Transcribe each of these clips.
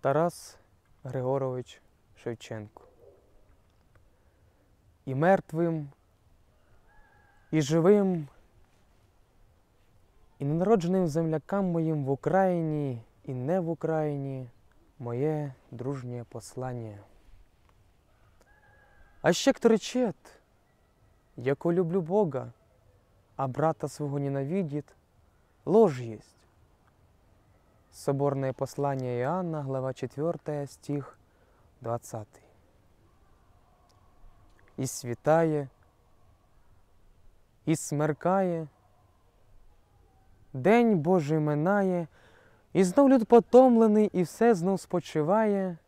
Тарас Григорович Шевченко. І мертвим, і живим, і ненародженим землякам моїм в Україні і не в Україні моє дружнє послання. А ще хто речет, яко люблю Бога, а брата свого ненавидит, ложь есть. Соборное послание Иоанна, глава 4, стих 20. І світає, і смеркає, День Божий минає, і знов люд потомлений, і все знов спочиває,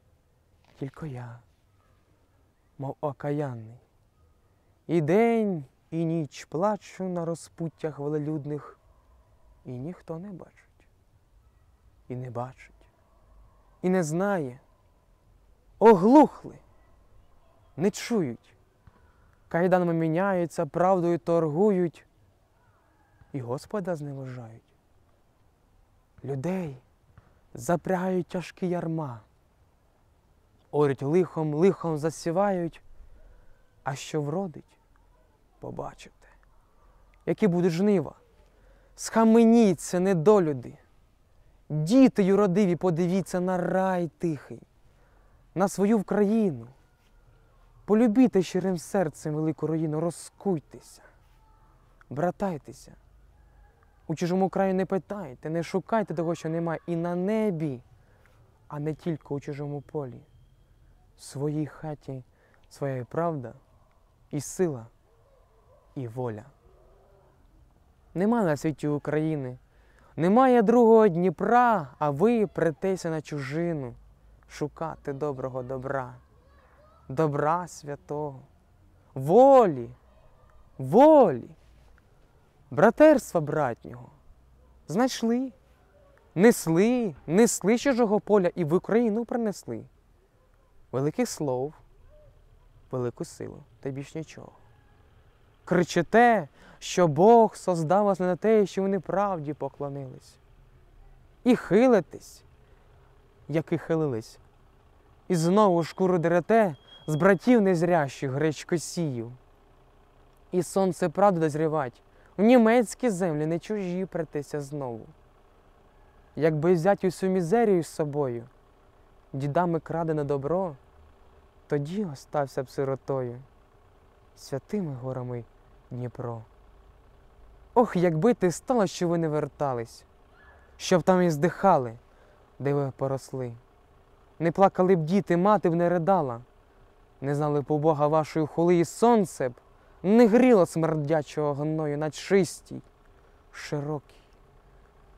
тільки я, мов окаянний. І день, і ніч плачу на розпуттях велелюдних, і ніхто не бачить, і не бачить, і не знає, оглухли, не чують, кайданами міняються, правдою торгують, і Господа зневажають. Людей запрягають тяжкі ярма, орють лихом, лихом засівають, а що вродить, побачите, які будуть жнива. Схаменіться, недолюди. Діти юродиві, подивіться на рай тихий, на свою Вкраїну. Полюбіте щирим серцем велику руїну, розкуйтеся, братайтеся. У чужому краю не питайте, не шукайте того, що немає і на небі, а не тільки у чужому полі. В своїй хаті своя і правда і сила, і воля. Нема на світі України, немає другого Дніпра, а ви претеся на чужину шукати доброго добра, добра святого, волі, волі, братерства братнього. Знайшли, несли, несли чужого поля і в Україну принесли. Великих слов, велику силу та більш нічого. Кричите, що Бог создав вас не на те, що ви неправді поклонились. І хилитесь, як і хилились. І знову шкуру дерете з братів незрящих гречкосіїв. І сонце правду дозрівать, в німецькі землі не чужі претеся знову. Якби взять усю мізерію з собою, дідами крадене добро, тоді остався б сиротою, святими горами Дніпро. Ох, якби ти стало, що ви не вертались, щоб там і здихали, де ви поросли. Не плакали б діти, мати б не ридала, не знали б у Бога вашої хули, і сонце б не гріло смердячого гною на чистій, широкій,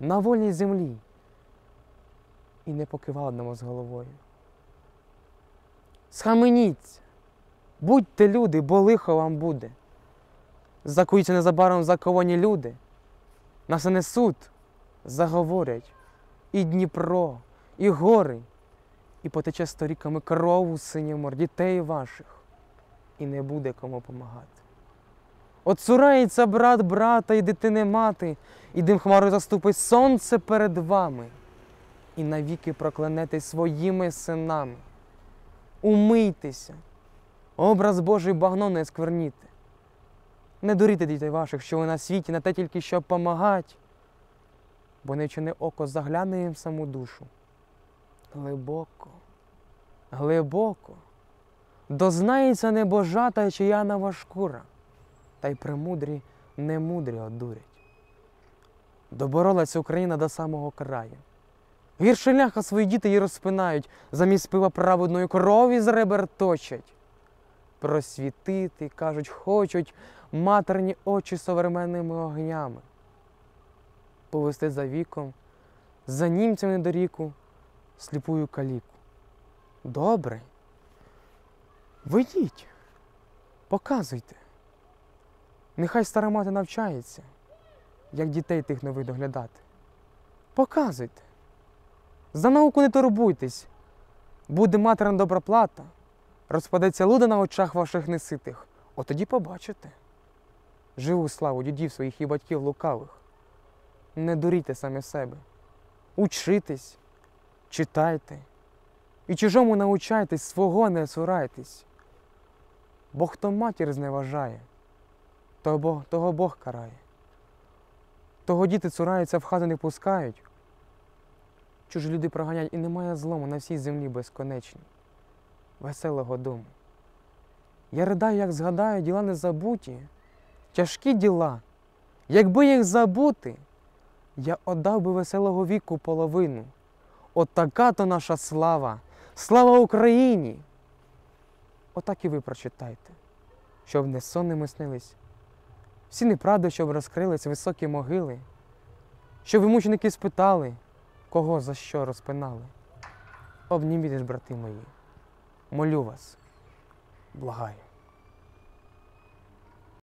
на вольній землі, і не покивало нам з головою. Схаменіться, будьте люди, бо лихо вам буде. Закуються незабаром заковані люди, нас несуть, заговорять і Дніпро, і гори, і потече сторіками кров у синьомор, дітей ваших, і не буде кому помагати. От цурається брат брата і дитини мати, і дим хмарою заступить сонце перед вами, і навіки проклянете своїми синами. Умийтеся, образ Божий багно не скверніте. Не дуріте дітей ваших, що ви на світі на те тільки щоб помагати, бо невчене око загляне їм саму душу. Глибоко, глибоко дознається небожата чиянова шкура, та й премудрі немудрі одурять. Доборолася Україна до самого краю. Гірше ляха свої діти її розпинають, замість пива праведної крові з ребер точать. Просвітити, кажуть, хочуть матерні очі современними огнями. Повести за віком, за німцями до ріку, сліпую каліку. Добре. Ведіть, показуйте. Нехай стара мати навчається, як дітей тих нових доглядати. Показуйте. За науку не турбуйтесь, буде матерна добра плата, розпадеться луда на очах ваших неситих, от тоді побачите. Живу славу дідів своїх і батьків лукавих. Не дурійте самі себе. Учитесь, читайте, І чужому научайтесь, свого не цурайтесь. Бо хто матір зневажає, того того Бог карає. Того діти цураються, в хату не пускають. Чужі люди проганяють і немає злому на всій землі безконечній, веселого дому. Я ридаю, як згадаю, діла незабуті, тяжкі діла. Якби їх забути, я отдав би веселого віку половину. От така то наша слава, слава Україні! Отак і ви прочитайте, щоб не сонними снились, всі неправди, щоб розкрились високі могили, щоб ви мученики спитали, кого за що розпинали. Обніміть брати мої, молю вас, благаю.